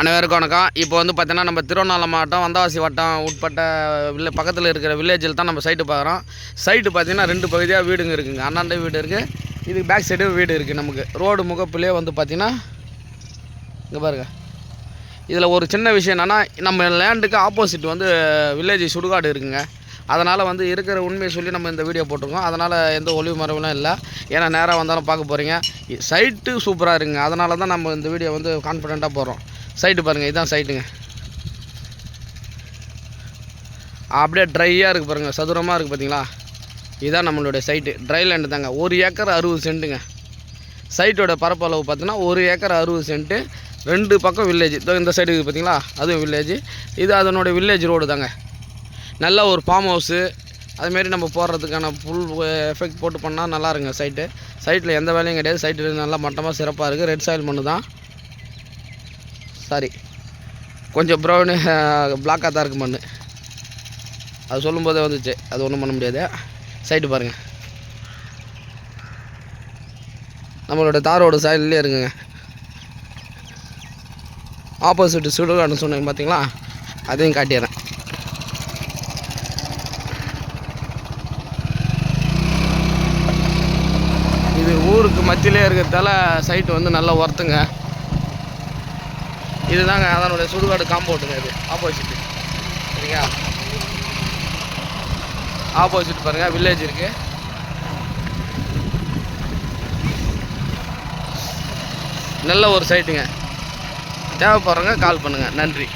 அனைவருக்கும் வணக்கம். இப்போ வந்து பார்த்தீங்கன்னா நம்ம திருவண்ணாமலை மாவட்டம் வந்தவாசி வட்டம் உட்பட்ட வில்லே பக்கத்தில் இருக்கிற வில்லேஜில் தான் நம்ம சைட்டு பார்க்குறோம். சைட்டு பார்த்தீங்கன்னா ரெண்டு பகுதியாக வீடுங்க இருக்குங்க. அண்ணாண்ட வீடு இருக்குது இதுக்கு பேக் சைடு வீடு இருக்குது நமக்கு. ரோடு முகப்புலேயே வந்து பார்த்திங்கன்னா இங்கே பாருங்க. இதில் ஒரு சின்ன விஷயம் என்னென்னா நம்ம லேண்டுக்கு ஆப்போசிட் வந்து வில்லேஜ் சுடுகாடு இருக்குங்க. அதனால் வந்து இருக்கிற உண்மையை சொல்லி நம்ம இந்த வீடியோ போட்டிருக்கோம். அதனால் எந்த ஒளிவு மறைவுலாம் இல்லை. ஏன்னா நேராக வந்தாலும் பார்க்க போகிறீங்க சைட்டு சூப்பராக இருக்குங்க. அதனால தான் நம்ம இந்த வீடியோ வந்து கான்ஃபிடெண்ட்டாக போகிறோம் சைட்டு பாருங்கள் இதுதான் சைட்டுங்க அப்படியே ட்ரையாக இருக்குது பாருங்கள் சதுரமாக இருக்குது பார்த்தீங்களா இதுதான் நம்மளுடைய சைட்டு ட்ரை லேண்டு தாங்க. ஒரு ஏக்கர் அறுபது சென்ட்டுங்க. சைட்டோட பரப்பளவு பார்த்தீங்கன்னா ஒரு ஏக்கர் அறுபது சென்ட்டு. ரெண்டு பக்கம் வில்லேஜ் இந்த சைடு இருக்குது பார்த்தீங்களா அதுவும் வில்லேஜ் இது அதனுடைய வில்லேஜ் ரோடு தாங்க. நல்ல ஒரு ஃபார்ம் ஹவுஸு அதுமாரி நம்ம போடுறதுக்கான ஃபுல் எஃபெக்ட் போட்டு பண்ணால் நல்லா இருங்க சைட்டு சைட்டில் எந்த வேலையும் கிடையாது. சைட்டு நல்லா மட்டமாக சிறப்பாக இருக்குது ரெட் சாயில் மண்ணு தான். சாரி கொஞ்சம் ப்ரௌனு பிளாக்காக தான் இருக்குது மண் அது சொல்லும்போதே வந்துச்சு. அது ஒன்றும் பண்ண முடியாது. சைட்டு பாருங்கள் நம்மளோட தாரோட சைட்லேயே இருக்குங்க. ஆப்போசிட் சுடுகாடுன்னு சொன்னீங்க பார்த்தீங்களா அதையும் காட்டிடுறேன். இது ஊருக்கு மத்தியிலே இருக்கிறதால சைட்டு வந்து நல்லா ஒர்த்துங்க இதுதாங்க அதனுடைய சுடுகாடு காம்பவுண்டுங்க இது. ஆப்போசிட்டு சரிங்களா? ஆப்போசிட் பாருங்கள் வில்லேஜ் இருக்குது நல்ல ஒரு சைட்டுங்க தேவைப்படுறவங்க கால் பண்ணுங்கள் நன்றி.